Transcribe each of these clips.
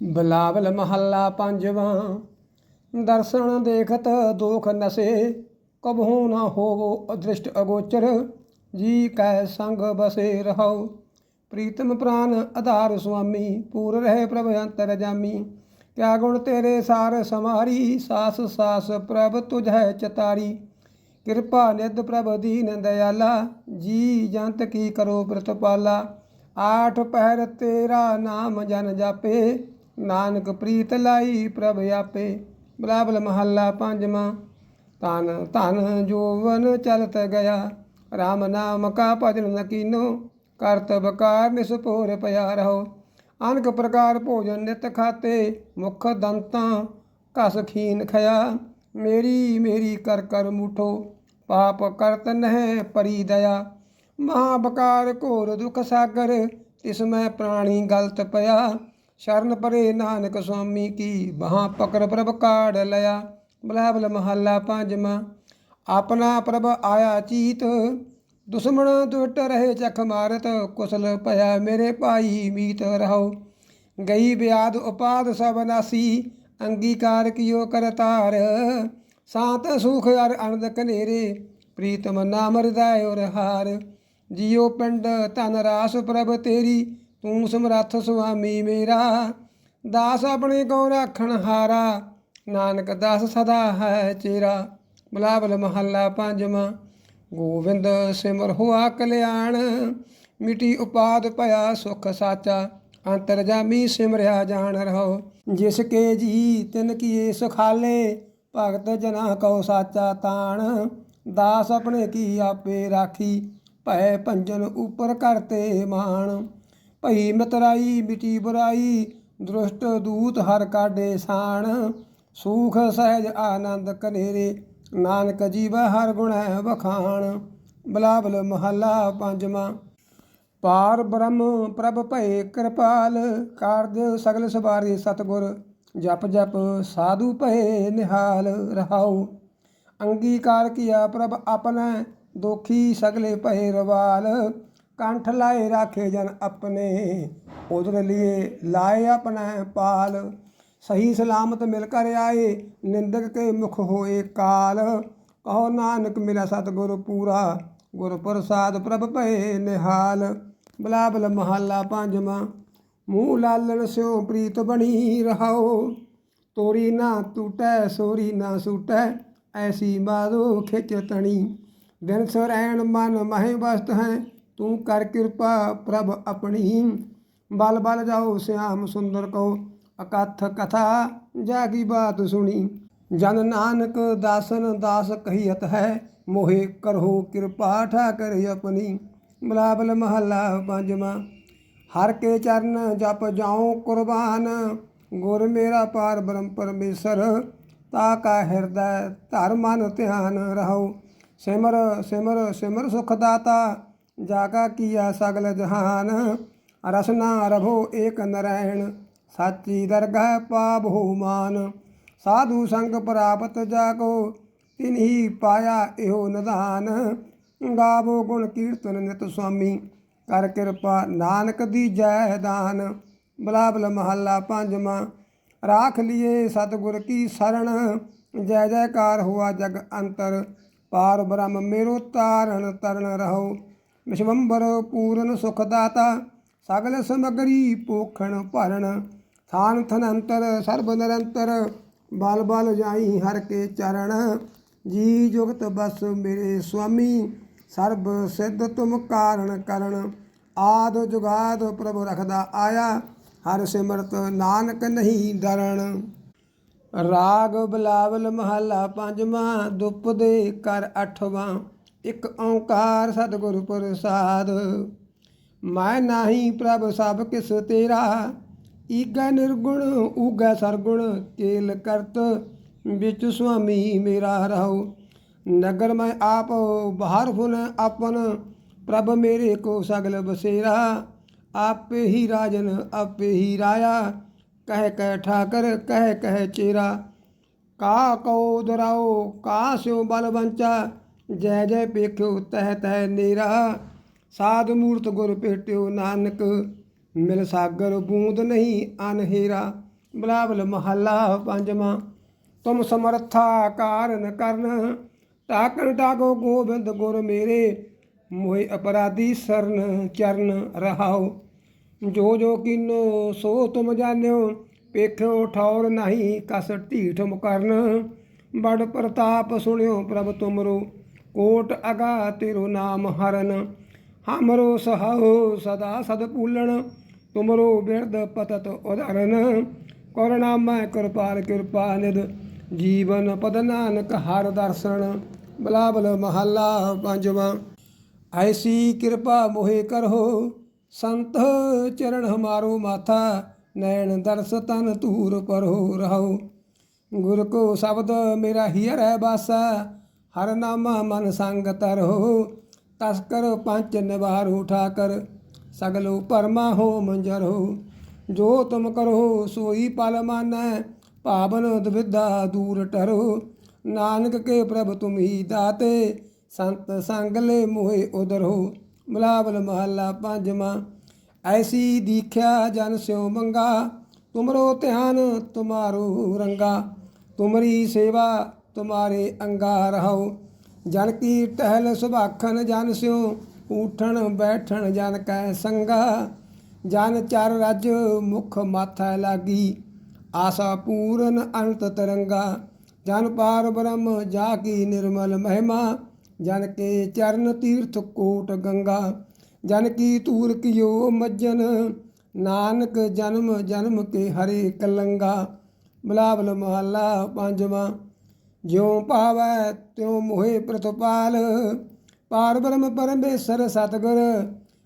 ਬਲਾਵਲ ਮਹੱਲਾ ਪੰਜਵਾਂ, ਦਰਸ਼ਨ ਦੇਖਤ ਦੋਖ ਨਸੇ, ਕਬਹੂ ਨਾ ਹੋਵੋ ਅਦ੍ਰਿਸ਼ਟ ਅਗੋਚਰ, ਜੀ ਕੈ ਸੰਗ ਬਸੇ ਰਹੋ ਪ੍ਰੀਤਮ ਪ੍ਰਾਨ ਆਧਾਰ ਸੁਆਮੀ, ਪੂਰ ਰਹੇ ਪ੍ਰਭ ਅੰਤਰ ਜਾਮੀ। ਕਿਆ ਗੁਣ ਤੇਰੇ ਸਾਰ ਸਮਾਰੀ, ਸਾਸ ਸਾਸ ਪ੍ਰਭ ਤੁਝ ਹੈ ਚਤਾਰੀ। ਕਿਰਪਾ ਨਿਧ ਪ੍ਰਭ ਦੀਨ ਦਇਆਲਾ, ਜੀ ਜੰਤ ਕੀ ਕਰੋ ਪ੍ਰਤਪਾਲਾ ਆਠ ਪਹਿਰ ਤੇਰਾ ਨਾਮ ਜਨ ਜਾਪੇ ਨਾਨਕ ਪ੍ਰੀਤ ਲਾਈ ਪ੍ਰਭ ਆਪੇ ਬਲਾਬਲ ਮਹੱਲਾ ਪੰਜਵਾਂ। ਤਨ ਧਨ ਜੋਵਨ ਚਲਤ ਗਿਆ RAM ਨਾਮ ਕਾ ਭਜਨ ਨ ਕੀਨੋ ਕਰਤਬ ਕਾਰ ਨਿਸਪੋਰ ਪਿਆ ਰਹੋ। ਅਨਕ ਪ੍ਰਕਾਰ ਭੋਜਨ ਨਿਤ ਖਾਤੇ, ਮੁਖ ਦੰਤਾਂ ਕਸ ਖੀਨ ਖਇਆ। ਮੇਰੀ ਮੇਰੀ ਕਰ ਕਰ ਮੂਠੋ, ਪਾਪ ਕਰਤ ਨਹਿ ਪਰੀ ਦਇਆ। ਮਹਾ ਬਕਾਰ ਘੋਰ ਦੁਖ ਸਾਗਰ, ਤਿਸ ਮੈਂ ਪ੍ਰਾਣੀ ਗਲਤ ਪਿਆ। ਸ਼ਰਨ ਪਰੇ ਨਾਨਕ ਸੁਆਮੀ ਕੀ ਬਹਾ ਪਕੜ ਪ੍ਰਭ ਕਾੜ ਲਿਆ। ਬਲਾਬਲ ਮਹੱਲਾ ਪੰਜਵਾਂ ਆਪਣਾ ਪ੍ਰਭ ਆਇਆ ਚੀਤ, ਦੁਸ਼ਮਣ ਦੁਟ ਰਹੇ ਚਖ ਮਾਰਤ, ਕੁਸਲ ਭਇਆ ਮੇਰੇ ਭਾਈ ਮੀਤ ਰਹੋ। ਗਈ ਬਿਆਦ ਉਪਾਦ ਸਭ ਨਾਸੀ, ਅੰਗੀਕਾਰ ਕਿਓ ਕਰਤਾਰ ਸਾਤ ਸੁਖ ਅਰ ਅਨੰਦ ਕਨੇਰੇ ਪ੍ਰੀਤਮ ਨਾਮ ਹਿਰਦੈ ਔਰ ਹਾਰ ਜਿਉ ਪਿੰਡ ਧਨ ਰਾਸ ਪ੍ਰਭ ਤੇਰੀ ਤੂੰ ਸਮਰੱਥ ਸੁਆਮੀ ਮੇਰਾ, ਦਾਸ ਆਪਣੇ ਕੋ ਰਾਖਣ ਹਾਰਾ, ਨਾਨਕ ਦਾਸ ਸਦਾ ਹੈ ਚੇਰਾ। ਬਲਾਬਲ ਮਹੱਲਾ ਪੰਜਵਾਂ, ਗੋਬਿੰਦ ਸਿਮਰ ਹੋਆ ਕਲਿਆਣ, ਮਿਟੀ ਉਪਾਦ ਭਇਆ ਸੁਖ ਸਾਚਾ, ਅੰਤਰ ਜਾਮੀ ਸਿਮਰਿਆ ਜਾਣ ਰਹੋ। ਜਿਸ ਕੇ ਜੀ ਤਿਨ ਕੀਏ ਸੁਖਾਲੇ, ਭਗਤ ਜਨਾ ਕਉ ਸਾਚਾ ਤਾਣ। ਦਾਸ ਆਪਣੇ ਕੀ ਆਪੇ ਰਾਖੀ, ਭੈ ਭੰਜਨ ਉਪਰ ਕਰਤੇ ਮਾਣ। ਭਈ ਮਤਰਾਈ, ਮਿਟੀ ਬੁਰਾਈ, ਦ੍ਰਿਸ਼ਟ ਦੂਤ ਹਰ ਕਾਡੇ ਸਾਣ। ਸੂਖ ਸਹਿਜ ਆਨੰਦ ਕਨੇਰੇ ਨਾਨਕ ਜੀਵ ਹਰ ਗੁਣ ਹੈ ਵਖਾਣ। ਬਲਾਬਲ ਮਹੱਲਾ ਪੰਜਵਾਂ। ਪਾਰ ਬ੍ਰਹਮ ਪ੍ਰਭ ਭਏ ਕਿਰਪਾਲ, ਕਾਰਜ ਸਗਲ ਸਵਾਰੇ ਸਤਗੁਰ, ਜਪ ਜਪ ਸਾਧੂ ਭਏ ਨਿਹਾਲ ਰਹਾਉ। ਅੰਗੀਕਾਰ ਕੀਆ ਪ੍ਰਭ ਆਪਣਾ, ਦੋਖੀ ਸਗਲੇ ਭਏ ਰਵਾਲ। ਕੰਠ ਲਾਏ ਰਾਖੇ ਜਨ ਆਪਣੇ। ਉਦਰ ਲਿਏ ਲਾਏ ਆਪਣਾ ਪਾਲ। ਸਹੀ ਸਲਾਮਤ ਮਿਲ ਕਰ ਆਏ, ਨਿੰਦਕ ਕੇ ਮੁਖ ਹੋਏ ਕਾਲ। ਕਹੋ ਨਾਨਕ ਮੇਰਾ ਸਤਿਗੁਰ ਪੂਰਾ, ਗੁਰ ਪ੍ਰਸਾਦ ਪ੍ਰਭ ਭਏ ਨਿਹਾਲ। ਬਲਾਬਲ ਮਹੱਲਾ ਪੰਜਵਾਂ, ਮੂਹ ਲਾਲਣ ਸਿਉ ਪ੍ਰੀਤ ਬਣੀ ਰਹਾਓ ਤੋਰੀ ਨਾ ਟੂਟੈ, ਸੋਰੀ ਨਾ ਸੂਟੈ, ਐਸੀ ਮਾਦੋ ਖਿੱਚ ਤਣੀ। ਦਿਨ ਸਰੈਣ ਮਨ ਮਹਿ ਵਸਤ ਹੈ ਤੂੰ ਕਰ ਕਿਰਪਾ ਪ੍ਰਭ ਆਪਣੀ ਬਲ ਬਲ ਜਾਓ ਸਿਆਮ ਸੁੰਦਰ ਕੋ ਅਕਥ ਕਥਾ ਜਾਗੀ ਬਾਤ ਸੁਣੀ ਜਨ ਨਾਨਕ ਦਾਸਨ ਦਾਸ ਕਹੀਤ ਹੈ ਮੋਹਿ ਕਰੋ ਕਿਰਪਾ ਠਾਕਰ ਆਪਣੀ ਬਲਾਬਲ ਮਹੱਲਾ ਪੰਜਵਾਂ ਹਰ ਕੇ ਚਰਨ ਜਪ ਜਾਉ ਕੁਰਬਾਨ ਗੁਰ ਮੇਰਾ ਪਾਰ ਬ੍ਰਹਮ ਪਰਮੇਸ਼ਰ ਤਾ ਕਾ ਹਿਰਦੈ ਧਰ ਮਨ ਧਿਆਨ ਰਹੋ ਸਿਮਰ ਸਿਮਰ ਸਿਮਰ ਸੁਖ ਦਾਤਾ ਜਾਗਾ ਕੀਆ ਸਗਲ ਜਹਾਨ, ਰਸਨਾ ਰਭੋ ਏਕ ਨਰੈਣ, ਸਾਚੀ ਦਰਗਾਹ ਪਾਬਹੁ ਮਾਨ। ਸਾਧੂ ਸੰਗ ਪ੍ਰਾਪਤ ਜਾਕੋ ਤਿਨਹੀ ਪਾਇਆ ਇਹੋ ਨਿਧਾਨ। ਗਾਵੋ ਗੁਣ ਕੀਰਤਨ ਨਿਤ ਸੁਆਮੀ, ਕਰ ਕਿਰਪਾ ਨਾਨਕ ਦੀ ਜੈ ਦਾਨ। ਬਲਾਬਲ ਮਹੱਲਾ ਪੰਜਵਾਂ, ਰਾਖ ਲਿਏ ਸਤਿਗੁਰ ਕੀ ਸਰਣ ਜੈ ਜੈਕਾਰ ਹੁਆ ਜਗ ਅੰਤਰ, ਪਾਰ ਬ੍ਰਹਮ ਮੇਰੋ ਤਾਰਨ ਤਰਨ ਰਹੋ। ਵਿਸ਼ਵੰਬਰ ਪੂਰਨ ਸੁਖ ਦਾਤਾ ਸਗਲ ਸਮਗਰੀ ਪੋਖਣ ਭਰਨ ਥਾਨ ਥਨੰਤਰ, ਸਰਬ ਨਿਰੰਤਰ, ਬਲ ਬਲ ਜਾਈ ਹਰ ਕੇ ਚਰਨ ਜੀ ਜੁਗਤ ਬਸ ਮੇਰੇ ਸੁਆਮੀ, ਸਰਬ ਸਿੱਧ ਤੁਮ ਕਾਰਨ ਕਰਨ, ਆਦ ਜੁਗਾਦ ਪ੍ਰਭ ਰਖਦਾ ਆਇਆ, ਹਰ ਸਿਮਰਤ ਨਾਨਕ ਨਹੀਂ ਡਰਣ ਰਾਗ ਬਲਾਵਲ ਮਹੱਲਾ ਪੰਜਵਾਂ, ਦੁਪ ਦੇ ਕਰ ਅਠਵਾਂ ਇੱਕ ਓੰਕਾਰ ਸਤਿਗੁਰ ਪ੍ਰਸਾਦ। ਮੈਂ ਨਾਹੀ ਪ੍ਰਭ ਸਭ ਕਿਸ ਤੇਰਾ, ਈਗੈ ਨਿਰਗੁਣ, ਊਗੈ ਸਰਗੁਣ, ਕੇਲ ਕਰਤ, ਵਿੱਚ ਸੁਆਮੀ ਮੇਰਾ ਰਹੋ। ਨਗਰ ਮੈਂ ਆਪ, ਬਾਹਰ ਫੁਨ ਆਪਨ, ਪ੍ਰਭ ਮੇਰੇ ਕੋ ਸਗਲ ਬਸੇਰਾ। ਆਪੇ ਹੀ ਰਾਜਨ, ਆਪੇ ਹੀ ਰਾਇਆ, ਕਹਿ ਕਹਿ ਠਾਕਰ, ਕਹਿ ਕਹਿ ਚੇਰਾ। ਕਾ ਕਉ ਦਰਾਓ ਕਾ ਸਿਉ ਬਲਵੰਚਾ ਜੈ ਜੈ ਪੇਖਿਓ ਤਹਿ ਤਹਿ ਨੇਰਾ। ਸਾਧ ਮੂਰਤ ਗੁਰ ਭੇਟਿਓ ਨਾਨਕ, ਮਿਲ ਸਾਗਰ ਬੂੰਦ ਨਹੀਂ ਅਨਹੇਰਾ। ਬਲਾਵਲ ਮਹੱਲਾ ਪੰਜਵਾਂ, ਤੁਮ ਸਮਰਥਾ ਕਾਰਨ ਕਰਨ। ਟਾਕਣ ਟਾਕੋ ਗੋਬਿੰਦ ਗੁਰ ਮੇਰੇ, ਮੋਹਿ ਅਪਰਾਧੀ ਸਰਨ ਚਰਨ ਰਹਾਓ। ਜੋ ਜੋ ਕੀਨੋ ਸੋ ਤੁਮ ਜਾਣਿਓ ਪੇਖਿਓ ਠੌਰ ਨਹੀਂ ਕਸ ਢੀਠ ਮੁਕਰਨ। ਬੜ ਪ੍ਰਤਾਪ ਸੁਣਿਓ ਪ੍ਰਭ ਤੁਮਰੋ ਕੋਟ ਅਗਾ ਤੇਰੋ ਨਾਮ ਹਰਨ, ਹਮਰੋ ਸਹਾਉ ਸਦਾ ਸਦ ਪੂਲਣ ਤੁਮਰੋ ਬਿਰਦ ਪਤਤ ਉਦਾਹਰਨ ਕਰੁਣਾ ਮੈਂ ਕਿਰਪਾਲ ਕਿਰਪਾ ਨਿਦ ਜੀਵਨ ਪਦ ਨਾਨਕ ਹਰ ਦਰਸ਼ਨ। ਬਲਾਬਲ ਮਹੱਲਾ ਪੰਜਵਾਂ। ਐਸੀ ਕਿਰਪਾ ਮੋਹਿ ਕਰੋ ਸੰਤ ਚਰਨ ਹਮਾਰੋ ਮਾਥਾ, ਨੈਣ ਦਰਸ ਤਨ ਧੂਰ ਪਰੋ ਰਹੋ। ਗੁਰ ਕੋ ਸ਼ਬਦ ਮੇਰਾ ਹੀਰੈ ਬਾਸਾ ਹਰ ਨਾਮਾ ਮਨ ਸੰਗ ਤਰੋ ਤਸਕਰ ਪੰਚ ਨਿਵਾਰ ਉਠਾ ਕਰ ਸਗਲੋ ਪਰਮਾ ਹੋ ਮੰਜਰੋ ਜੋ ਤੁਮ ਕਰੋ ਸੋਈ ਪਲ ਮਾਨੈ ਭਾਵਨ ਦਵਿਦਾ ਦੂਰ ਟਰੋ ਨਾਨਕ ਕੇ ਪ੍ਰਭ ਤੁਮ ਹੀ ਦਾਤੇ, ਸੰਤ ਸੰਗ ਲੈ ਮੋਹਿ ਉਦਰੋ ਮਲਾਵਲ ਮਹੱਲਾ ਪੰਜਵਾਂ, ਐਸੀ ਦੀਖਿਆ ਜਨ ਸਿਉ ਮੰਗਾ, ਤੁਮਰੋ ਧਿਆਨ ਤੁਮਾਰੋ ਰੰਗਾ। ਤੁਮਰੀ ਸੇਵਾ ਤੁਮਾਰੇ ਅੰਗਾ ਰਹੋ ਜਨ ਕੀ ਟਹਿਲ ਸੁਭਾਖਨ ਜਨ ਸਿਉ। ਉਠਣ ਬੈਠਣ ਜਨ ਕੈ ਸੰਗਾ। ਜਨ ਚਰ ਰਜ ਮੁਖ ਮਾਥਾ ਲਾਗੀ। ਆਸਾ ਪੂਰਨ ਅੰਤ ਤਰੰਗਾ। ਜਨ ਪਾਰ ਬ੍ਰਹਮ ਜਾ ਕੀ ਨਿਰਮਲ ਮਹਿਮਾ। ਜਨ ਕੇ ਚਰਨ ਤੀਰਥ ਕੋਟ ਗੰਗਾ। ਜਨ ਕੀ ਤੂਰ ਕਿਓ ਮੱਜਨ। ਨਾਨਕ ਜਨਮ ਜਨਮ ਕੇ ਹਰੇ ਕਲੰਗਾ। ਬਲਾਵਲ ਮਹੱਲਾ ਪੰਜਵਾਂ। ਜਿਉ ਪਾਵੈ ਤਿਉ ਮੋਹਿ ਪ੍ਰਤਪਾਲ, ਪਾਰ ਬ੍ਰਹਮ ਪਰਮੇਸ਼ਰ ਸਤਗੁਰ,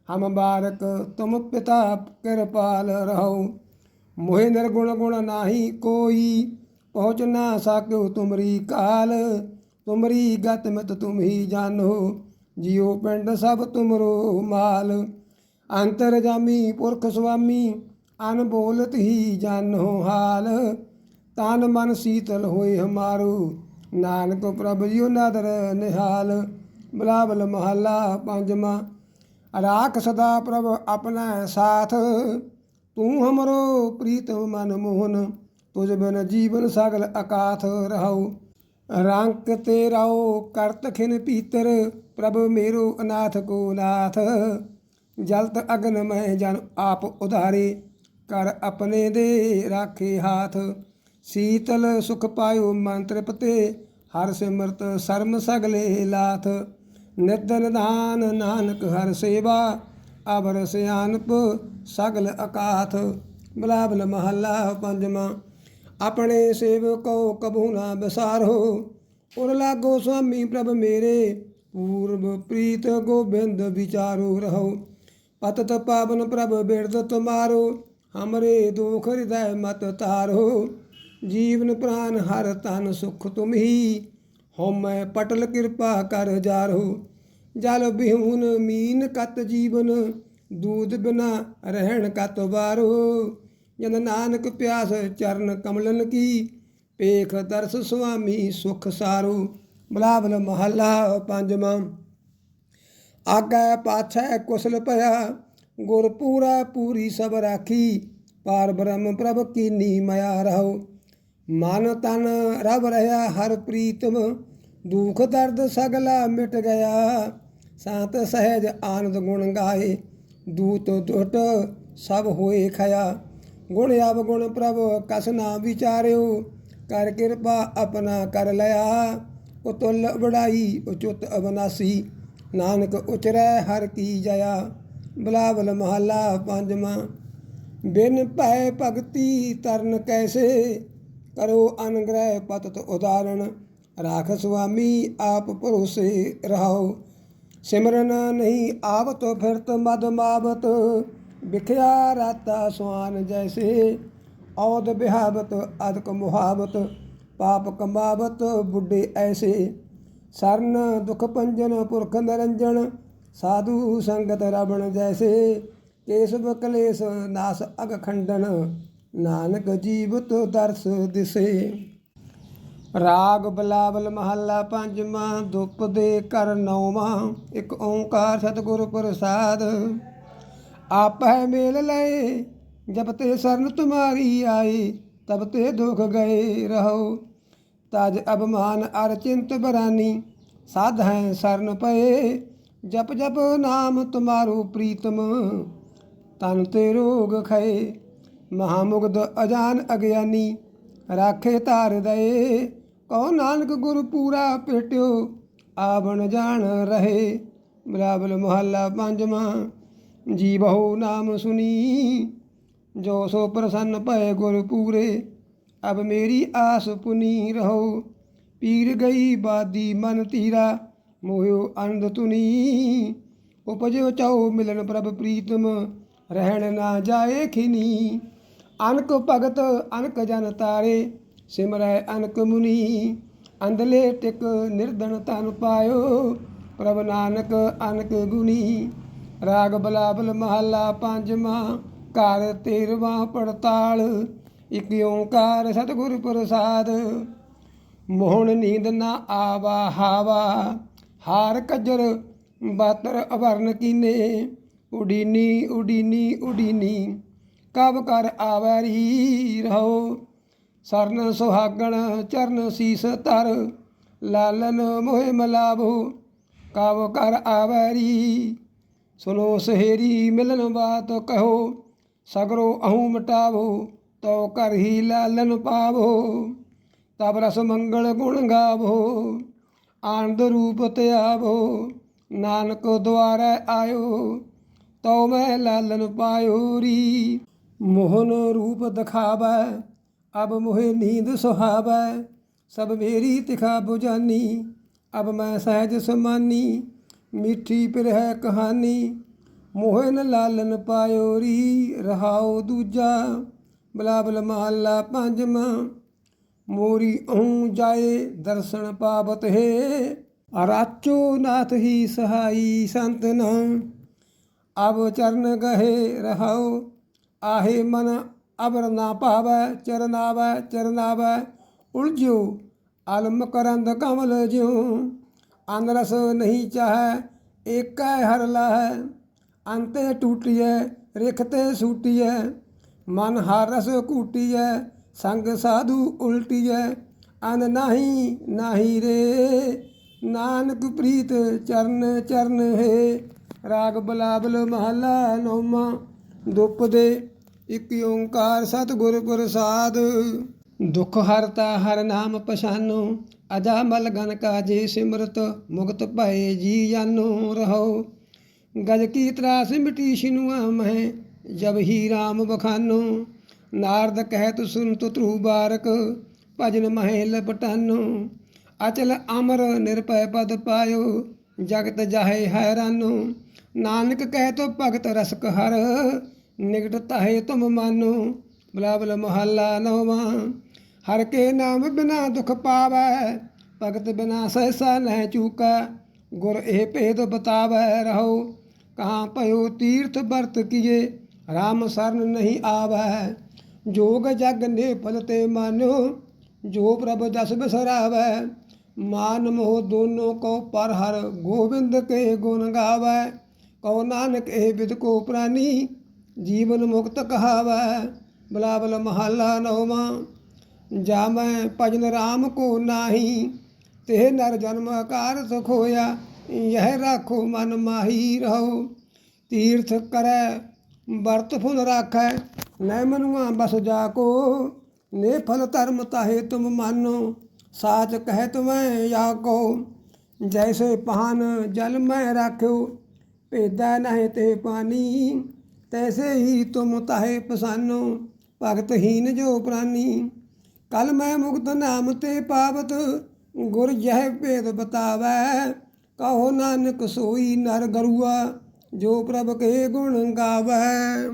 ਹਮ ਬਾਰਕ ਤੁਮ ਪਿਤਾ ਕਿਰਪਾਲ ਰਹੋ। ਮੋਹਿ ਨਿਰਗੁਣ ਗੁਣ ਨਾਹੀ ਕੋਈ, ਪਹੁੰਚ ਨਾ ਸਾਕਿਓ ਤੁਮਰੀ ਕਾਲ। ਤੁਮਰੀ ਗਤ ਮਤ ਤੁਮ ਹੀ ਜਾਣੋ, ਜਿਉ ਪਿੰਡ ਸਭ ਤੁਮਰੋ ਮਾਲ। ਅੰਤਰ ਜਾਮੀ ਪੁਰਖ ਸੁਆਮੀ ਅਨਬੋਲਤ ਹੀ ਜਾਣੋ ਹਾਲ। ਤਨ ਮਨ ਸੀਤਲ ਹੋਏ ਹਮਾਰੂ ਨਾਨਕ ਪ੍ਰਭ ਜਿਉ ਨਦਰ ਨਿਹਾਲ, ਬਲਾਵਲ ਮਹੱਲਾ ਪੰਜਵਾਂ। ਰਾਖ ਸਦਾ ਪ੍ਰਭ ਆਪਣਾ ਸਾਥ, ਤੂੰ ਹਮਰੋ ਪ੍ਰੀਤ ਮਨ ਮੋਹਨ ਤੁਝ ਬਿਨ ਜੀਵਨ ਸਗਲ ਅਕਾਥ ਰਹੋ ਰੰਕ ਤੇ ਰਾਓ ਕਰਤ ਖਿਨ ਪੀਤਰ, ਪ੍ਰਭ ਮੇਰੋ ਅਨਾਥ ਕੋ ਨਾਥ। ਜਲਤ ਅਗਨ ਮੈਂ ਜਨ ਆਪ ਉਧਾਰੇ, ਕਰ ਆਪਣੇ ਦੇ ਰਾਖੇ ਹਾਥ। ਸੀਤਲ ਸੁਖ ਪਾਇਓ ਮੰਤਰ ਪਤੇ, ਹਰ ਸਿਮਰਤ ਸਰਮ ਸਗਲੇ ਲਾਥ। ਨਿਦਨ ਦਾਨ ਨਾਨਕ ਹਰ ਸੇਵਾ, ਅਵਰ ਸਿਆਨਪ ਸਗਲ ਅਕਾਥ। ਬਲਾਬਲ ਮਹੱਲਾ ਪੰਜਵਾਂ, ਆਪਣੇ ਸੇਵਕੋ ਕਬੂ ਨਾ ਬਸਾਰੋ। ਉਰ ਲਾਗੋ ਸੁਆਮੀ ਪ੍ਰਭ ਮੇਰੇ, ਪੂਰਬ ਪ੍ਰੀਤ ਗੋਬਿੰਦ ਵਿਚਾਰੋ ਰਹੋ। ਪਤਤ ਪਾਵਨ ਪ੍ਰਭ ਬਿਰਦ ਤੁਮਾਰੋ, ਹਮਰੇ ਦੁਖ ਹਿਰਦੈ ਮਤ ਤਾਰੋ ਜੀਵਨ ਪ੍ਰਾਨ ਹਰ ਤਨ ਸੁਖ ਤੁਮ ਹੀ। ਹਉਮੈ ਪਟਲ ਕਿਰਪਾ ਕਰ ਜਾਰੋ ਜਲ ਬਿਹੂਨ ਮੀਨ ਕਤ ਜੀਵਨ, ਦੂਧ ਬਿਨਾ ਰਹਿਣ ਕਤ ਬਾਰੋ ਜਨ ਨਾਨਕ ਪਿਆਸ ਚਰਨ ਕਮਲਨ ਕੀ, ਪੇਖ ਦਰਸ ਸੁਆਮੀ ਸੁਖ ਸਾਰੂ। ਬਲਾਵਲ ਮਹੱਲਾ ਪੰਜਵਾਂ। ਆਗੈ ਪਾਛੈ ਕੁਸਲ ਭਇਆ, ਗੁਰ ਪੂਰਾ ਪੂਰੀ ਸਭ ਰਾਖੀ। ਪਾਰ ਬ੍ਰਹਮ ਪ੍ਰਭ ਕੀਨੀ ਮਿਆ ਰਹੋ। ਮਨ ਤਨ ਰਵ ਰਹਾ ਹਰ ਪ੍ਰੀਤਮ, ਦੁਖ ਦਰਦ ਸਗਲਾ ਮਿਟ ਗਿਆ। ਸਾਤ ਸਹਿਜ ਆਨੰਦ ਗੁਣ ਗਾਏ, ਦੂਤ ਦੁਟ ਸਭ ਹੋਏ ਖਿਆ ਗੁਣ ਆਵ ਗੁਣ ਪ੍ਰਭ, ਕਸ ਨਾ ਵਿਚਾਰਿਓ, ਕਰ ਕਿਰਪਾ ਆਪਣਾ ਕਰ ਲਿਆ। ਉਤੁਲ ਬੜਾਈ ਉਚੁੱਤ ਅਬਨਾਸੀ ਨਾਨਕ ਉਚਰੈ ਹਰ ਕੀ ਜਇਆ। ਬਲਾਵਲ ਮਹੱਲਾ ਪੰਜਵਾਂ, ਬਿਨ ਭੈ ਭਗਤੀ ਤਰਨ ਕੈਸੇ ਕਰੋ ਅਨਗ੍ਰਹਿ ਪਤਤ ਉਦਾਹਰਣ। ਰਾਖ ਸੁਆਮੀ ਆਪ ਭਰੋਸੇ ਰਹਾਓ। ਸਿਮਰਨ ਨਹੀਂ ਆਵਤ ਫਿਰਤ ਮਦ ਮਾਵਤ। ਵਿਖਿਆ ਰਾਤਾ ਸੁਆਨ ਜੈਸੇ। ਔਦ ਬਿਹਾਵਤ ਅਦਕ ਮੁਹਾਵਤ। ਪਾਪ ਕਮਾਵਤ ਬੁੱਢੇ ਐਸੇ। ਸਰਨ ਦੁਖ ਪੰਜਨ ਪੁਰਖ ਨਰੰਜਨ। ਸਾਧੂ ਸੰਗਤ ਰਵਣ ਜੈਸੇ। ਕੇਸਵ ਕਲੇਸ਼ ਨਾਸ ਅਗ ਖੰਡਨ ਨਾਨਕ ਜੀਵਤ ਦਰਸ ਦਿਸੇ। ਰਾਗ ਬਲਾਵਲ ਮਹੱਲਾ ਪੰਜਵਾਂ ਦੁਪ ਦੇ ਕਰ ਨੌਵਾਂ, ਇੱਕ ਓੰਕਾਰ ਸਤਿਗੁਰ ਪ੍ਰਸਾਦ। ਆਪੈ ਮੇਲ ਲਏ, ਜਬ ਤੇ ਸਰਨ ਤੁਮਾਰੀ ਆਈ ਤਬ ਤੇ ਦੁਖ ਗਏ ਰਹੋ। ਤਜ ਅਭਮਾਨ ਅਰ ਚਿੰਤ ਬਰਾਨੀ, ਸਾਧ ਹੈ ਸਰਨ ਪਏ। ਜਪ ਜਪ ਨਾਮ ਤੁਮਾਰੋ ਪ੍ਰੀਤਮ, ਤਨ ਤੇ ਰੋਗ ਖਏ ਮਹਾਮੁਗਧ ਅਜਾਨ ਅਗਿਆਨੀ ਰਾਖੇ ਧਾਰ ਦਏ। ਕਉ ਨਾਨਕ ਗੁਰ ਪੂਰਾ ਭੇਟਿਓ ਆਵਣ ਜਾਣ ਰਹੇ। ਬਲਾਬਲ ਮਹੱਲਾ ਪੰਜਵਾਂ ਜੀ ਬਹੁ ਨਾਮ ਸੁਨੀ। ਜੋ ਸੋ ਪ੍ਰਸੰਨ ਭਏ ਗੁਰ ਪੂਰੇ, ਅਬ ਮੇਰੀ ਆਸ ਪੁਨੀ ਰਹੋ। ਪੀਰ ਗਈ ਬਾਦੀ ਮਨ ਤੀਰਾ, ਮੋਹਿਓ ਅਨੰਦ ਤੁਨੀ ਉਪਜਿਓ ਚਾਉ ਮਿਲਨ ਪ੍ਰਭ ਪ੍ਰੀਤਮ, ਰਹਿਣ ਨਾ ਜਾਏ ਖਿਨੀ। ਅਨਕ ਭਗਤ, ਅਨਕ ਜਨ ਤਾਰੇ, ਸਿਮਰੈ ਅਨਕ ਮੁਨੀ। ਅੰਦਲੇ ਟਿਕ ਨਿਰਦਨ ਤਨ ਪਾਇਓ, ਪ੍ਰਭ ਨਾਨਕ ਅਨਕ ਗੁਣੀ। ਰਾਗ ਬਲਾਬਲ ਮਹੱਲਾ ਪੰਜਵਾਂ, ਘਰ ਤੇਰਵਾਂ ਪੜਤਾਲ, ਇਕ ਓੰਕਾਰ ਸਤਿਗੁਰ ਪ੍ਰਸਾਦ। ਮੋਹਣ ਨੀਂਦ ਨਾ ਆਵਾ ਹਾਵਾ, ਹਾਰ ਕਜਰ ਬਾਤਰ ਅਵਰਨ ਕੀਨੇ। ਉਡੀਨੀ ਉਡੀਨੀ ਉਡੀਨੀ। ਕਬ ਕਰ ਆਵਰੀ ਰਹੋ ਸਰਨ ਸੁਹਾਗਣ ਚਰਨ ਸੀਸ ਤਰ ਲਾਲਨ ਮੋਹਿ ਮਲਾਭੋ। ਕਬ ਕਰ ਆਵਰੀ ਸੁਨੋ ਸਹੇਰੀ ਮਿਲਨ ਬਾਤ ਕਹੋ। ਸਗਰੋ ਅਹੂ ਮਟਾਵੋ ਤੋ ਕਰ ਹੀ ਲਾਲਨ ਪਾਵੋ। ਤਬ ਰਸ ਮੰਗਲ ਗੁਣ ਗਾਵੋ, ਆਨੰਦ ਰੂਪ ਧਿਆਵੋ। ਨਾਨਕ ਦੁਆਰੈ ਆਇਓ, ਤਉ ਮੈਂ ਲਾਲਨ ਪਾਇਓ ਰੀ ਮੋਹਨ ਰੂਪ ਦਿਖਾਵੈ, ਅਬ ਮੋਹਿ ਨੀਂਦ ਸੁਹਾਵੈ, ਸਭ ਮੇਰੀ ਤਿਖਾ ਬੁਝਾਨੀ, ਅਬ ਮੈਂ ਸਹਿਜ ਸਮਾਨੀ, ਮਿੱਠੀ ਪਿਰਹਿ ਕਹਾਨੀ, ਮੋਹਨ ਲਾਲਨ ਪਾਇਓ ਰੀ ਰਹਾਉ ਦੂਜਾ ਬਲਾਬਲ ਮਹੱਲਾ ਪੰਜਵਾਂ, ਮੋਰੀ ਅਹੂੰ ਜਾਏ ਦਰਸ਼ਨ ਪਾਵਤ ਹੈ, ਅਰਾਚੋ ਨਾਥ ਹੀ ਸਹਾਈ ਸੰਤਨ, ਅਬ ਚਰਨ ਗਹੇ ਰਹਾਉ ਆਹੇ ਮਨ ਅਬਰ ਨਾ ਭਾਵੈ ਚਰਨਾਵੈ ਚਰਨਾਵੈ ਉਲਝਿਓ ਅਲਮ ਕਰੰਦ ਕਮਲ ਜਿਉ। ਅਨਰਸ ਨਹੀਂ ਚਾਹੈ, ਏਕੈ ਹਰ ਲਾਹੈ। ਅੰਤੇ ਟੂਟੀਐ, ਰਿਖ ਤੇ ਸੂਟੀਐ। ਮਨ ਹਰ ਰਸ ਕੂਟੀਐ ਸੰਗ ਸਾਧੂ ਉਲਟੀਐ। ਅਨ ਨਾਹੀ ਨਾਹੀ ਰੇ, ਨਾਨਕ ਪ੍ਰੀਤ ਚਰਨ ਚਰਨ ਹੈ। ਰਾਗ ਬਲਾਬਲ ਮਹੱਲਾ ਨੋਮਾ ਦੁਪ ਦੇ ਇਕ ਓੰਕਾਰ ਸਤਿਗੁਰ ਪ੍ਰਸਾਦ ਦੁਖ ਹਰਤਾ ਹਰ ਨਾਮ ਪਛਾਨੋ, ਅਜਾ ਮਲ ਗਨ ਕਾਜੇ ਸਿਮਰਤ, ਮੁਕਤ ਭਏ ਜੀ ਜਾਨੋ ਰਹੋ। ਗਜ ਕੀ ਤਰਾਸ ਮਿਟੀ ਸ਼ਿਨੁਆ ਮਹਿ, ਜਬ ਹੀ RAM ਬਖਾਨੋ ਨਾਰਦ ਕਹਿਤ ਸੁਨ ਤੁ ਧਰੂ ਬਾਰਕ, ਭਜਨ ਮਹਿ ਲਪਟਾਨੋ। ਅਚਲ ਅਮਰ ਨਿਰਭੈ ਪਦ ਪਾਇਓ, ਜਗਤ ਜਾਹੇ ਹੈਰਾਨੋ। ਨਾਨਕ ਕਹਿ ਤੋ ਭਗਤ ਰਸਕ ਹਰ ਨਿਕਟ ਤਾਹੇ ਤੁਮ ਮਾਨੋ ਬਲਾਬਲ ਮਹੱਲਾ ਨੌਵਾਂ। ਹਰ ਕੇ ਨਾਮ ਬਿਨਾ ਦੁਖ ਪਾਵੈ, ਭਗਤ ਬਿਨਾ ਸਹਿਸਾ ਨਹਿ ਚੂਕਾ। ਗੁਰ ਇਹ ਭੇਦ ਬਤਾਵੈ ਰਹੋ, ਕਹਾਂ ਭਇਓ ਤੀਰਥ ਵਰਤ ਕੀਏ RAM ਸਰਨ ਨਹੀਂ ਆਵੈ। ਜੋਗ ਜਗ ਨੇ ਫਲ ਤੇ ਮਾਨੋ, ਜੋ ਪ੍ਰਭ ਜਸ ਬਿਸਰਾਵੈ। ਮਾਨ ਮੋਹ ਦੋਨੋਂ ਕੋ ਪਰ ਹਰ, ਗੋਬਿੰਦ ਕੇ ਗੁਣ ਗਾਵੈ। ਕਉ ਨਾਨਕ, ਇਹ ਵਿਦ ਕੋ ਪ੍ਰਾਨੀ, ਜੀਵਨ ਮੁਕਤ ਕਹਾਵੈ ਬਲਾਬਲ ਮਹੱਲਾ ਨੌਵਾਂ। ਜਾ ਮੈਂ ਭਜਨ RAM ਕੋ ਨਾਹੀ, ਤੇ ਨਰ ਜਨਮ ਆਕਾਰ ਸੁਖ ਇਹ ਯਹ ਰਾਖੋ ਮਨ ਮਾਹੀ ਰਹੋ। ਤੀਰਥ ਕਰੈ, ਵਰਤ ਫੁਲ ਰਾਖੈ ਨੈ ਮਨੁਆ ਬਸ ਜਾ ਕੋ ਨੇ ਫਲ ਧਰਮ ਤਾਹੇ ਤੁਮ ਮਾਨੋ, ਸਾਚ ਕਹਿ ਤੁਮੈ ਯਾ ਕੋ ਜੈਸੇ ਪਹਾਨ ਜਲ ਮੈਂ ਰਾਖਿਓ ਭੇਦਾ ਨਹਿ ਤੇ ਪਾਣੀ, ਤੈਸੇ ਹੀ ਤੁਮ ਤਾਹੇ ਪਸਾਨੋ, ਭਗਤਹੀਨ ਜੋ ਪ੍ਰਾਨੀ। ਕਲ ਮੈਂ ਮੁਕਤ ਨਾਮ ਤੇ ਪਾਵਤ, ਗੁਰ ਜਹ ਭੇਦ ਬਤਾਵੈ। ਕਹੋ ਨਾਨਕ ਸੋਈ ਨਰ ਗਰੂਆ, ਜੋ ਪ੍ਰਭ ਕੇ ਗੁਣ ਗਾਵੈ।